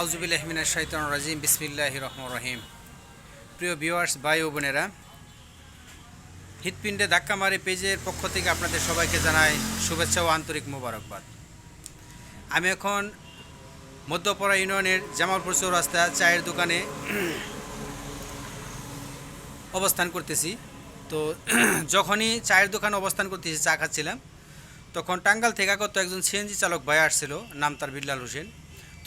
আউজুবিল্লাহমিনা শাইতান রাজিম বিসমিল্লাহ রহমান রহিম। প্রিয় ভিউয়ার্স, ভাই ও বোনেরা, হৃৎপিণ্ডে ধাক্কা মারে পেজের পক্ষ থেকে আপনাদের সবাইকে জানাই শুভেচ্ছা ও আন্তরিক মোবারকবাদ। আমি এখন মধ্যপাড়া ইউনিয়নের জামালপুর চৌরাস্তা চায়ের দোকানে অবস্থান করতেছি। তো যখনই চায়ের দোকানে অবস্থান করতেছি, চা খাচ্ছিলাম, তখন টাঙ্গাল থেকে আগত একজন সিএনজি চালক ভাই আসছিল, নাম তার বিল্লাল হোসেন।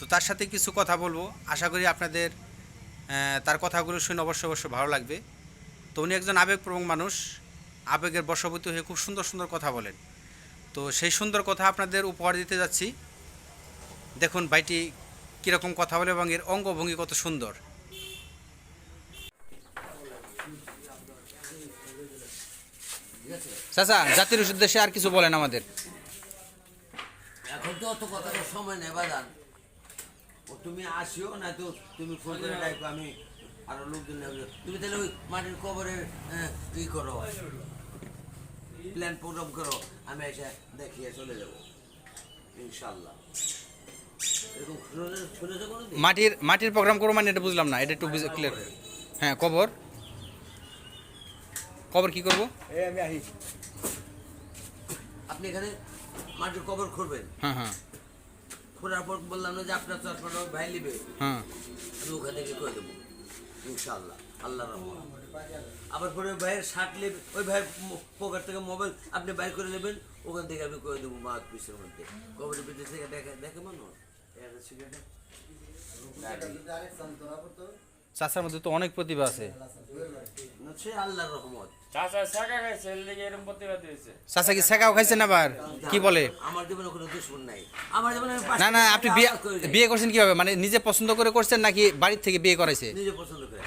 তো তার সাথে কিছু কথা বলব। আশা করি আপনাদের তার কথাগুলো শুনে অবশ্য অবশ্য ভালো লাগবে। তো উনি একজন আবেগপ্রবণ মানুষ, আবেগের বশবর্তী হয়ে খুব সুন্দর সুন্দর কথা বলেন। তো সেই সুন্দর কথা আপনাদের উপহার দিতে যাচ্ছি। দেখুন ভাইটি কীরকম কথা বলে এবং এর অঙ্গভঙ্গি কত সুন্দর। চাচা, জাতির উদ্দেশ্যে আর কিছু বলেন আমাদের। এখন তো অত কথা সময় নেই বাদান ও তুমি আসিও না তো তুমি ফোন করে ডাকো আমি আরও লোকজন তুমি তাহলে ওই মাটির কবরের আহ, ই করো প্ল্যান প্রোগ্রাম করো আমি এসে দেখিয়ে চলে যাব। ইনশাল্লাহ? মাটির মাটির প্রোগ্রাম করব মানে এটা বুঝলাম না এটা একটু ক্লিয়ার হ্যাঁ কবর। কবর কি করব? আপনি এখানে মাটির কবর খুঁড়বেন? হ্যাঁ হ্যাঁ। খোঁড়ার পর বললাম না যে আপনার চশমাটা ভাই নিবে। হ্যাঁ। আমি ওখান থেকে করে দেবো? ইনশাল্লাহ আল্লাহ রহমান আবার পরে ভাইয়ের শার্ট নেবে ওই ভাইয়ের পকেট থেকে মোবাইল আপনি বাইর করে নেবেন ওখান থেকে আমি করে দেবো মাছ পিসের মধ্যে। কবরের ভিতর থেকে দেখে দেখে মানুষ চাচার মধ্যে তো অনেক প্রতিভা আছে। চাচা কি শেখাও খাইছেন আবার? কি বলে? আমার জীবনে কোনো দুশ্মন নাই। আমার জীবনে আমি না না আপনি বিয়ে করছেন কীভাবে? মানে নিজে পছন্দ করে করছেন নাকি বাড়ির থেকে বিয়ে করাইছে? নিজে পছন্দ করে।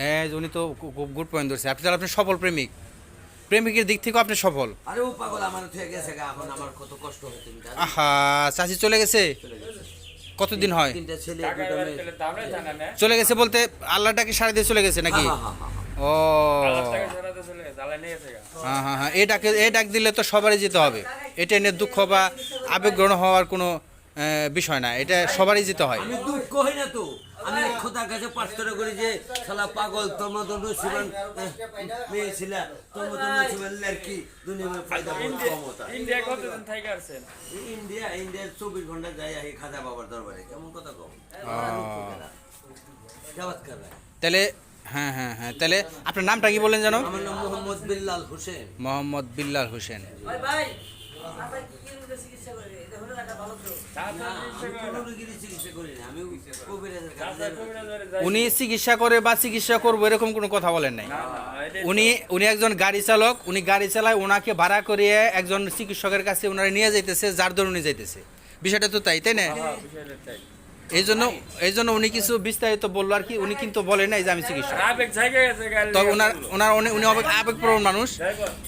হ্যাঁ উনি তো খুব গুড পয়েন্ট ধরছে। আপনি তাহলে আপনি সফল প্রেমিক। প্রেমিকের দিক থেকেও আপনি সফল। আরে ও পাগল আমার গেছে এখন আমার কত কষ্ট তুমি আহা চাচি চলে গেছে। কতদিন হয়? তিনটা ছেলে দুটো মেয়ে। চলে গেছে বলতে আল্লাহটাকে সারা দিয়ে চলে গেছে নাকি? হ্যাঁ, হ্যাঁ, হ্যাঁ, হ্যাঁ। ও। আল্লাহ টাকা ছাড়াতে চলে গেছে গেছে গা। হ্যাঁ হ্যাঁ হ্যাঁ এই ডাকে এই ডাক দিলে তো সবারই যেতে হবে। এটা নিয়ে দুঃখ বা আবেগগ্রহণ হওয়ার কোনো আহ, বিষয় না এটা সবারই যেতে হয়। আমি দুঃখ হই না তো। আমি খোদার কাছে প্রার্থনা করি যে শালা পাগল তোর মতন নসিবান মেয়ে ছিল তোর মতন নসিবান লড়কি দুনিয়া ফায়দা বহুত ইন্ডিয়া ইন্ডিয়া কতদিন থেকে আসছেন? ইন্ডিয়া ইন্ডিয়ার চব্বিশ ঘণ্টা যাই আহি খাজা বাবার দরবারে কেমন কথা কম তাহলে হ্যাঁ হ্যাঁ হ্যাঁ তাহলে আপনার নামটা কি বলেন জানো আমার নাম মোহাম্মদ বিল্লাল হোসেন। মোহাম্মদ বিল্লাল হোসেন। চিকিৎসা করি উনি চিকিৎসা করে বা চিকিৎসা করব এরকম কোনো কথা বলেন নাই। উনি উনি একজন গাড়ি চালক উনি গাড়ি চালায় ওনাকে ভাড়া করিয়ে একজন চিকিৎসকের কাছে ওনারা নিয়ে যাইতেছে যার দরুন উনি যাইতেছে বিষয়টা তো তাই তাই না হ্যাঁ। এই জন্য এই জন্য উনি কিছু বিস্তারিত বলল আর কি উনি কিন্তু বলেন নাই যে আমি চিকিৎসক। ওনার ওনার অনেক উনি অনেক আবেগপ্রবণ মানুষ।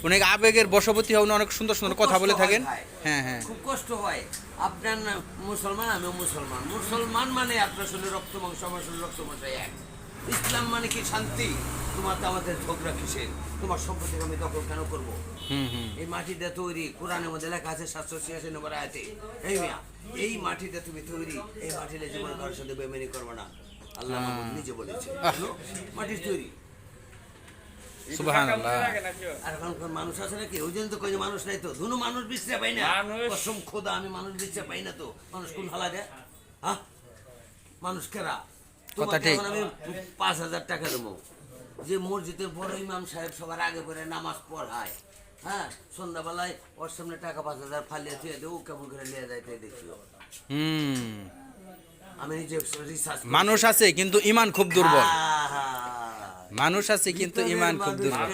উনি আবেগের বশবতী হয় উনি অনেক সুন্দর সুন্দর কথা বলে থাকেন। হ্যাঁ হ্যাঁ। খুব কষ্ট হয়। আপনার মুসলমান আমিও মুসলমান। মুসলমান মানে আপনার শরীরে রক্ত মাংস আমার শরীরে রক্ত মাংস এক। ইসলাম মানে কি শান্তি? তোমার তো আমাদের ঝগড়া কিসের? তোমার সম্পত্তি আমি দখল কেন করব? হুম হুম। এই মাটিটা তৈরি কোরআনের মধ্যে লেখা আছে সাতশো ছিয়াশি নম্বর আয়াতে। এই মিয়া এই মাটিটা তুমি তৈরি এই মাটিতে জীবন কারোর সাথে বেমেনি করবে না। আল্লাহ মাহমুদ নিজে বলেছে। মাটির তৈরি? আর এখনকার মানুষ আছে নাকি? ওই জন্য তো কই মানুষ নাই তো। মানুষ পাই না। কসম খোদা আমি মানুষ বিচতে পাই না তো। মানুষ কোন হালা দেয়? হ্যাঁ? মানুষ কেরা? তোমাকে ঠিক। আমি পাঁচ হাজার টাকা দেবো। যে মসজিদের বড় ইমাম সাহেব সবার আগে করে নামাজ পড়ায় হ্যাঁ? সন্ধ্যাবেলায় ওর সামনে টাকা পাঁচ হাজার ফালিয়ে দিয়ে দেবো কেমন করে নিয়ে যায় তাই দেখিও হুম। আমি নিজে রিসার্চ মানুষ আছে কিন্তু ইমান খুব দুর্বল। মানুষ আছে কিন্তু ইমান খুব দুর্বল।